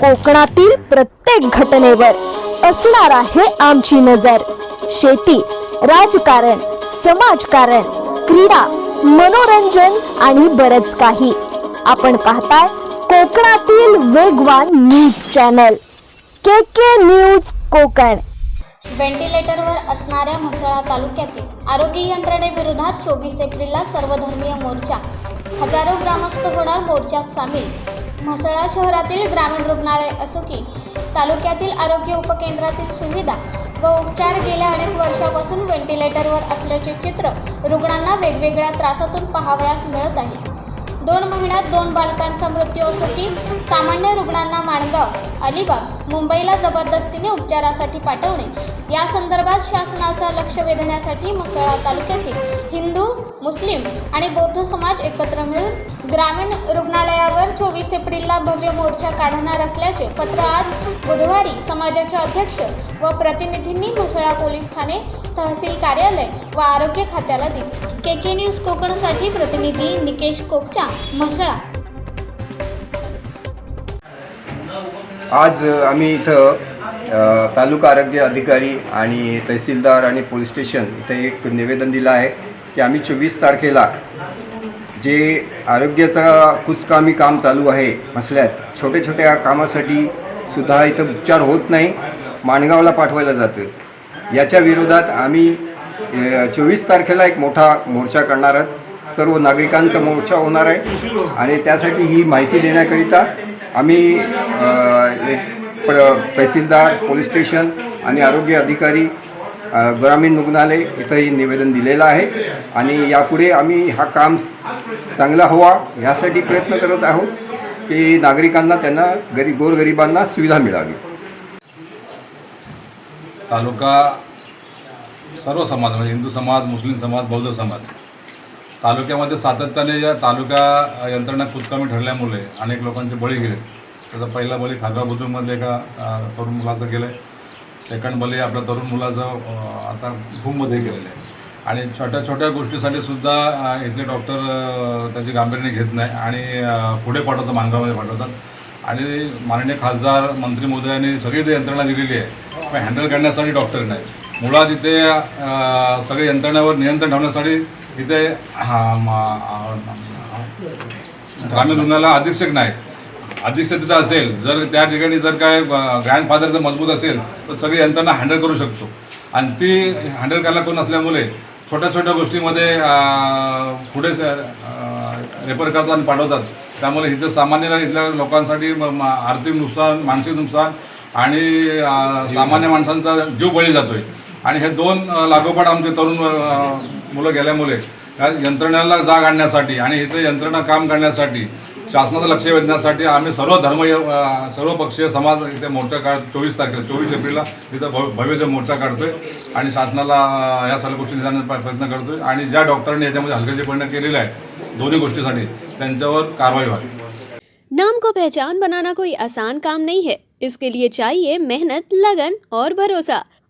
कोकणातील प्रत्येक घटनेवर असणार आहे आमची नजर. शेती राजकारण समाजकारण क्रीडा मनोरंजन आणि बरच काही. आपण पाहताय कोकणातील वेगवान news channel. K K news Kokan. व्हेंटिलेटरवर असणाऱ्या म्हसळा तालुक्यातील आरोग्य यंत्रणेविरोधात चोवीस एप्रिलला सर्वधर्मीय मोर्चा. हजारो ग्रामस्थ होणार मोर्चात सामील. म्हसळा शहरातील ग्रामीण रुग्णालय असो की तालुक्यातील आरोग्य उपकेंद्रातील सुविधा व उपचार गेल्या अनेक वर्षापासून व्हेंटिलेटरवर असल्याचे चित्र रुग्णांना वेगवेगळ्या त्रासातून पाहावयास मिळत आहे. दोन महिन्यात दोन बालकांचा मृत्यू असो की सामान्य रुग्णांना माणगाव अलिबाग मुंबईला जबरदस्तीने उपचारासाठी पाठवणे. या संदर्भात शासनाचा लक्ष वेधण्यासाठी मुसळा तालुक्यातील हिंदू मुस्लिम आणि बौद्ध समाज एकत्र मिळून ग्रामीण रुग्णालयावर चोवीस एप्रिलला भव्य मोर्चा काढणार असल्याचे पत्र आज बुधवारी समाजाचे अध्यक्ष व प्रतिनिधींनी मुसळा पोलीस ठाणे तहसील कार्यालय व आरोग्य खात्याला दिले. के के न्यूज कोकणसाठी प्रतिनिधी निकेश कोकचा म्हसळा. आज आम्ही इथं तालुका आरोग्य अधिकारी आणि तहसीलदार आणि पोलीस स्टेशन इथं एक निवेदन दिलं आहे की आम्ही चोवीस तारखेला जे आरोग्याचा कुचकामी काम चालू आहे मसल्यात छोट्या छोट्या कामासाठी सुद्धा इथं उपचार होत नाही माणगावला पाठवायला जातं याच्या विरोधात आम्ही चोवीस तारखेला एक मोठा मोर्चा करणार आहोत. सर्व नागरिकांचा मोर्चा होणार आहे. आणि त्यासाठी ही माहिती देण्याकरिता आम्ही एक प्र तहसीलदार पोलीस स्टेशन आणि आरोग्य अधिकारी ग्रामीण रुग्णालय इथंही निवेदन दिलेलं आहे. आणि यापुढे आम्ही हा काम चांगला हवा ह्यासाठी प्रयत्न करत आहोत की नागरिकांना त्यांना गरी गोरगरिबांना सुविधा मिळावी. तालुका सर्व समाज म्हणजे हिंदू समाज मुस्लिम समाज बौद्ध समाज तालुक्यामध्ये सातत्याने या तालुका यंत्रणा कुचकामी ठरल्यामुळे अनेक लोकांचे बळी गेले. त्याचा पहिला बळी खारगाव बुद्रुकमधले एका तरुण मुलाचं गेलं आहे सेकंड बळी आपल्या तरुण मुलाचं आता भूममध्ये गेलेलं आहे. आणि छोट्या छोट्या गोष्टीसाठी सुद्धा इथले डॉक्टर त्याची गांभीर्याने घेत नाही आणि पुढे पाठवतात मांगामध्ये पाठवतात. आणि माननीय खासदार मंत्री मोदयांनी सगळी ते यंत्रणा दिलेली आहे. पण हँडल करण्यासाठी डॉक्टर नाही मुळात इथे सगळे सगळ्या यंत्रणेवर नियंत्रण ठेवण्यासाठी इथे ग्रामीण रुग्णाला अधीक्षक नाही अधीक्षक तिथं असेल. जर त्या ठिकाणी जर काय ग्रँडफादर जर मजबूत असेल तर सगळी यंत्रणा हँडल करू शकतो. आणि ती हँडल करायला कोण नसल्यामुळे छोट्या छोट्या गोष्टीमध्ये पुढे रेफर करतात आणि पाठवतात. त्यामुळे इथं सामान्य इथल्या लोकांसाठी म- आर्थिक नुकसान मानसिक नुकसान आणि सामान्य माणसांचा जीव बळी जातोय. आणि हे दोन लागोपाठ आमचे तरुण मुलं गेल्यामुळे या यंत्रणेला जाग आणण्यासाठी आणि इथे यंत्रणा काम करण्यासाठी शासनाचं लक्ष वेधण्यासाठी आम्ही सर्व धर्म सर्वपक्षीय समाज इथे मोर्चा काढ चोवीस तारखेला चोवीस एप्रिलला इथं भव भव्य मोर्चा काढतोय आणि शासनाला या सर्व गोष्टी निदानाचा प्रयत्न करतोय आणि ज्या डॉक्टरांनी याच्यामध्ये हलगर्जीपणा केलेला आहे दोन्ही गोष्टीसाठी त्यांच्यावर कारवाई व्हावी. नाम को पहचान बनाना कोई आसान काम नहीं है। इसके लिए चाहिए मेहनत लगन और भरोसा।